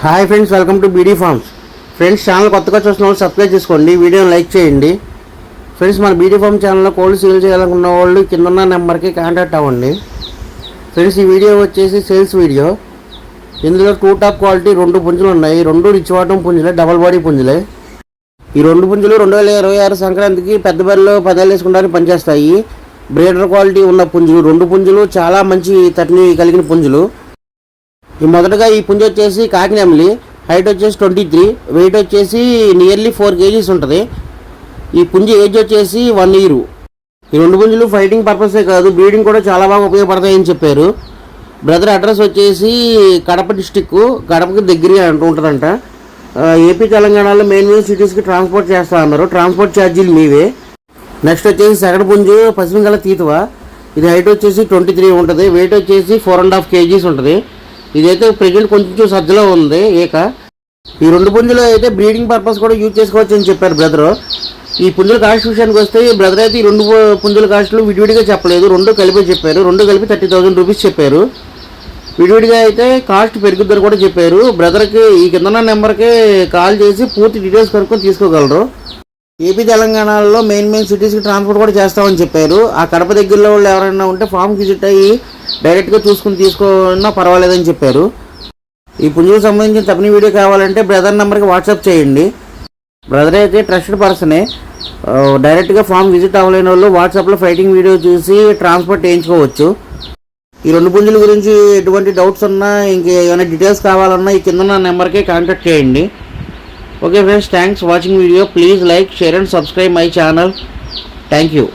Hi friends welcome to BD farms. Friends channel కొత్తగా చూసిన వాళ్ళు సబ్స్క్రైబ్ చేసుకోండి వీడియోని లైక్ చేయండి. ఫ్రెండ్స్ మన బీడీ ఫార్మ్ ఛానల్లో కోల్డ్ సేల్ చేయాలనుకున్న వాళ్ళు కింద ఉన్న నెంబర్కి కాంటాక్ట్ అవ్వండి. ఫ్రెండ్స్ ఈ వీడియో వచ్చేసి సేల్స్ వీడియో. ఇందులో టూ టాప్ క్వాలిటీ రెండు పుంజులు ఉన్నాయి. రెండు రిచ్ వాటం పుంజులే డబల్ బాడీ పుంజులే. ఈ రెండు పుంజులు రెండు వేల ఇరవై ఆరు సంక్రాంతికి పెద్ద బరిలో పదాలు వేసుకోవడానికి పనిచేస్తాయి. బ్రీడర్ క్వాలిటీ ఉన్న పుంజులు రెండు పుంజులు చాలా మంచి తటిని కలిగిన పుంజులు. ఈ మొదటగా ఈ పుంజ వచ్చేసి కాకినెమలి హైట్ వచ్చేసి ట్వంటీ త్రీ. వెయిట్ వచ్చేసి నియర్లీ ఫోర్ కేజీస్ ఉంటుంది. ఈ పుంజ ఏజ్ వచ్చేసి వన్ ఇయర్ ఈ రెండు పుంజులు ఫైటింగ్ పర్పసే కాదు. బ్రీడింగ్ కూడా చాలా బాగా ఉపయోగపడతాయని చెప్పారు. బ్రదర్ అడ్రస్ వచ్చేసి కడప డిస్టిక్ కడపకి దగ్గరే అంటూ ఉంటుందంట. ఏపీ తెలంగాణలో మెయిన్ మెయిన్ సిటీస్కి ట్రాన్స్పోర్ట్ చేస్తా అన్నారు. ట్రాన్స్పోర్ట్ ఛార్జీలు మీవే. నెక్స్ట్ వచ్చేసి సెకండ్ పుంజు పశ్చిమ గల తీతువ. ఇది హైట్ వచ్చేసి ట్వంటీ త్రీ ఉంటుంది. వెయిట్ వచ్చేసి ఫోర్ అండ్ హాఫ్ కేజీస్ ఉంటుంది. ఇదైతే ప్రెజెంట్ కొంచెం సజ్జలో ఉంది ఈక ఈ రెండు పుంజులు అయితే బ్రీడింగ్ పర్పస్ కూడా యూజ్ చేసుకోవచ్చు అని చెప్పారు బ్రదర్. ఈ పుంజుల కాస్ట్ విషయానికి వస్తే ఈ బ్రదర్ అయితే ఈ రెండు పుంజుల కాస్ట్లు విడివిడిగా చెప్పలేదు రెండు కలిపి చెప్పారు. రెండు కలిపి థర్టీ థౌసండ్ రూపీస్ చెప్పారు. విడివిడిగా అయితే కాస్ట్ పెరుగుద్దని కూడా చెప్పారు. బ్రదర్కి ఈ కింద నెంబర్కి కాల్ చేసి పూర్తి డీటెయిల్స్ కనుక్కొని తీసుకోగలరు. ఏపీ తెలంగాణలో మెయిన్ మెయిన్ సిటీస్కి ట్రాన్స్పోర్ట్ కూడా చేస్తామని చెప్పారు. ఆ కడప దగ్గరలో వాళ్ళు ఎవరైనా ఉంటే ఫామ్ విజిట్ అయ్యి డైరెక్ట్గా చూసుకుని తీసుకున్నా పర్వాలేదని చెప్పారు. ఈ పుంజుకు సంబంధించిన తప్పని వీడియో కావాలంటే బ్రదర్ నెంబర్కి వాట్సాప్ చేయండి. బ్రదర్ అయితే ట్రస్టెడ్ పర్సనే. డైరెక్ట్గా ఫామ్ విజిట్ అవ్వలేని వాళ్ళు వాట్సాప్లో ఫైటింగ్ వీడియో చూసి ట్రాన్స్పోర్ట్ చేయించుకోవచ్చు. ఈ రెండు పుంజుల గురించి ఎటువంటి డౌట్స్ ఉన్నా ఇంక ఏమైనా డీటెయిల్స్ కావాలన్నా ఈ కింద నా నెంబర్కి కాంటాక్ట్ చేయండి. Okay friends thanks watching video. Please like share and subscribe my channel. Thank you